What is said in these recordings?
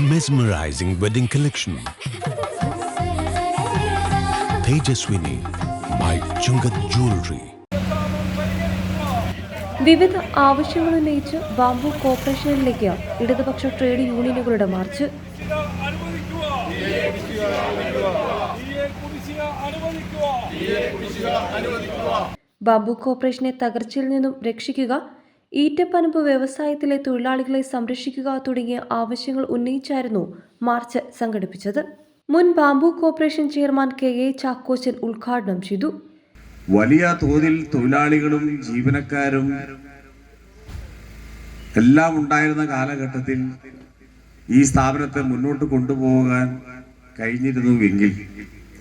mesmerizing wedding collection. Tejaswini by Chungat Jewelry. വിവിധ ആവശ്യങ്ങൾ ഉന്നയിച്ച് ബാംബു കോർപ്പറേഷനിലേക്ക് ഇടതുപക്ഷ ട്രേഡ് യൂണിയനുകളുടെ മാർച്ച് ബാംബു കോർപ്പറേഷനെ തകർച്ചയിൽ നിന്നും രക്ഷിക്കുക ഈറ്റപ്പനമ്പ് വ്യവസായത്തിലെ തൊഴിലാളികളെ സംരക്ഷിക്കുക തുടങ്ങിയ ആവശ്യങ്ങൾ ഉന്നയിച്ചായിരുന്നു മാർച്ച് സംഘടിപ്പിച്ചത്. മുൻ bamboo corporation chairman K A Chackochan ഉദ്ഘാടനം ചെയ്തു. വലിയ തോതിൽ തൊഴിലാളികളും ജീവനക്കാരും എല്ലാം ഉണ്ടായിരുന്ന കാലഘട്ടത്തിൽ ഈ സ്ഥാപനത്തെ മുന്നോട്ട് കൊണ്ടുപോകാൻ കഴിഞ്ഞിരുന്നുവെങ്കിൽ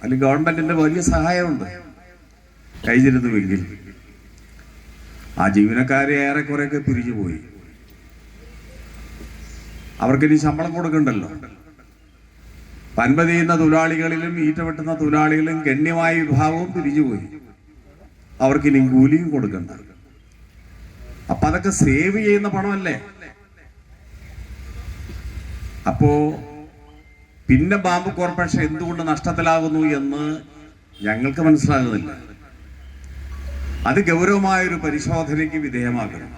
അല്ലെങ്കിൽ ഗവൺമെന്റിന്റെ വലിയ സഹായമുണ്ട് കഴിഞ്ഞിരുന്നുവെങ്കിൽ ആ ജീവനക്കാരെ ഏറെക്കുറെയൊക്കെ പിരിഞ്ഞുപോയി അവർക്കിനി ശമ്പളം കൊടുക്കണ്ടല്ലോ. പൻപത് ചെയ്യുന്ന തൊഴിലാളികളിലും ഈറ്റ വെട്ടുന്ന തൊഴിലാളികളിലും ഗണ്യമായ വിഭാഗവും പിരിഞ്ഞുപോയി അവർക്ക് ഇനി കൂലിയും കൊടുക്കണ്ട. അപ്പൊ അതൊക്കെ സേവ് ചെയ്യുന്ന പണമല്ലേ? അപ്പോ പിന്നെ ബാമ്പ് കോർപ്പറേഷൻ എന്തുകൊണ്ട് നഷ്ടത്തിലാകുന്നു എന്ന് ഞങ്ങൾക്ക് മനസ്സിലാകുന്നില്ല. അത് ഗൗരവമായ ഒരു പരിശോധനയ്ക്ക് വിധേയമാക്കണം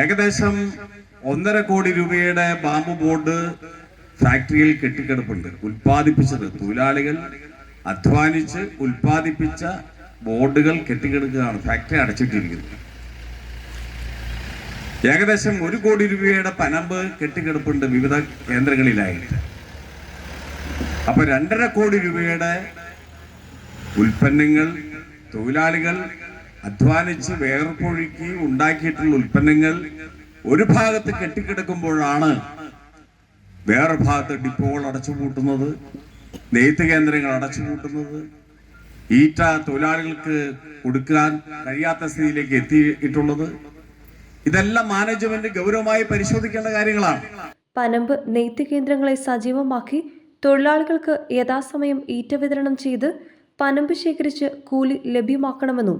ഏകദേശം ഒന്നര കോടി രൂപയുടെ ബാമ്പ് ബോർഡ് ഫാക്ടറിയിൽ കെട്ടിക്കിടപ്പുണ്ട്. ഉൽപ്പാദിപ്പിച്ചത് തൊഴിലാളികൾ അധ്വാനിച്ച് ഉൽപ്പാദിപ്പിച്ച ബോർഡുകൾ കെട്ടിക്കിടക്കുകയാണ് ഫാക്ടറി അടച്ചിട്ടിരിക്കുന്നത്. ഏകദേശം ഒരു കോടി രൂപയുടെ പനമ്പ് കെട്ടിക്കിടപ്പുണ്ട് വിവിധ കേന്ദ്രങ്ങളിലായിട്ട് അപ്പൊ രണ്ടര കോടി രൂപയുടെ ഉൽപ്പന്നങ്ങൾ തൊഴിലാളികൾ അധ്വാനിച്ച് വേർപ്പൊഴുക്കി ഉണ്ടാക്കിയിട്ടുള്ള ഉൽപ്പന്നങ്ങൾ ഒരു ഭാഗത്ത് കെട്ടിക്കിടക്കുമ്പോഴാണ് വേറെ ഭാഗത്ത് ഡിപ്പോകൾ അടച്ചുപൂട്ടുന്നത് നെയ്ത്ത് കേന്ദ്രങ്ങൾ അടച്ചുപൂട്ടുന്നത്. ഈറ്റ തൊഴിലാളികൾക്ക് കൊടുക്കാൻ കഴിയാത്ത സ്ഥിതിയിലേക്ക് എത്തിയിട്ടുള്ളത്. ഇതെല്ലാം മാനേജ്മെന്റ് ഗൗരവമായി പരിശോധിക്കേണ്ട കാര്യങ്ങളാണ്. പനമ്പ് നെയ്ത്ത് കേന്ദ്രങ്ങളെ സജീവമാക്കി തൊഴിലാളികൾക്ക് യഥാസമയം ഈറ്റ വിതരണം ചെയ്ത് പനമ്പ് ശേഖരിച്ച് കൂലി ലഭ്യമാക്കണമെന്നും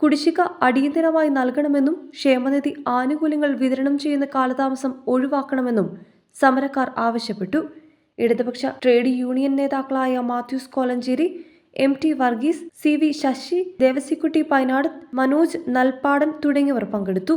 കുടിശ്ശിക അടിയന്തരമായി നൽകണമെന്നും ക്ഷേമനിധി ആനുകൂല്യങ്ങൾ വിതരണം ചെയ്യുന്ന കാലതാമസം ഒഴിവാക്കണമെന്നും സമരക്കാർ ആവശ്യപ്പെട്ടു. ഇടതുപക്ഷ ട്രേഡ് യൂണിയൻ നേതാക്കളായ Mathews Kolenchery M T Varghese C V Sasi Devasikutty Painad Manoj Nalpadan തുടങ്ങിയവർ പങ്കെടുത്തു.